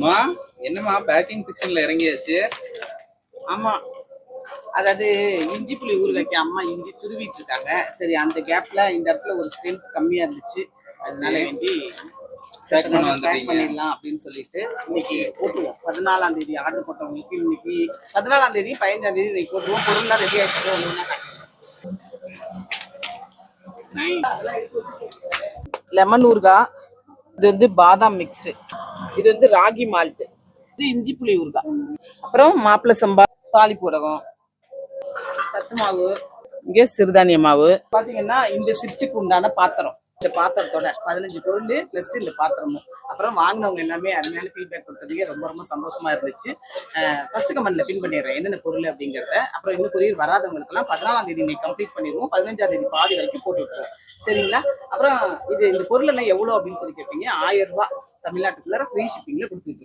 அம்மா என்னம்மா பேக்கிங் செக்ஷன்ல இறங்கியாச்சு? ஆமா. அதாவது இஞ்சி புளி ஊறுகாய்க்கு அம்மா இஞ்சி துருவிட்டு இருக்காங்க. சரி அந்த கேப்ல இந்த இடத்துல ஒரு ஸ்ட்ரென்த் கம்மியா இருந்துச்சு. அதனால வேண்டி பேக். பண்ணிடலாம் அப்படின்னு சொல்லிட்டு இன்னைக்கு போட்டுருவோம். பதினாலாம் தேதி ஆர்டர் போட்டவங்களுக்கு இன்னைக்கு பதினாலாம் தேதி பதினஞ்சாம் தேதி இன்னைக்கு போட்டுருவோம். பொருள்லாம் ரெடி ஆயிடுச்சு லெமன் ஊறுகாய் இது வந்து பாதாம் மிக்ஸ் இது வந்து ராகி மால்ட் இது இஞ்சி புளி ஊறுகாய். அப்புறம் மாப்பிள்ளை சம்பா தாலி உடகம் சத்து மாவு இங்கே சிறுதானிய மாவு. பாத்தீங்கன்னா இந்த சிப்டுக்கு உண்டான பாத்திரம். இந்த பாத்திரத்தோட பதினஞ்சு பொருள் ப்ளஸ் இந்த பாத்திரமும். அப்புறம் வாங்கினவங்க எல்லாமே அருமையான ஃபீட்பேக் கொடுத்ததுக்கே ரொம்ப ரொம்ப சந்தோஷமா இருந்துச்சு. ஃபர்ஸ்ட் கமெண்ட்ல பின் பண்ணிடுறேன். என்னென்ன பொருள் அப்படிங்கிறத. அப்புறம் இன்னும் கொரியர் வராதவங்களுக்குலாம் பதினாலாம் தேதி இன்னைக்கு கம்ப்ளீட் பண்ணிடுவோம். பதினஞ்சாம் தேதி பாதி வரைக்கும் போட்டு விட்டுருவோம். சரிங்களா? அப்புறம் இது இந்த பொருள் எல்லாம் எவ்வளோ அப்படின்னு சொல்லி கேட்பீங்க ஆயிரம் ரூபாய் தமிழ்நாட்டுக்குள்ள ஃப்ரீ ஷிப்பிங்ல கொடுத்துருக்கோம்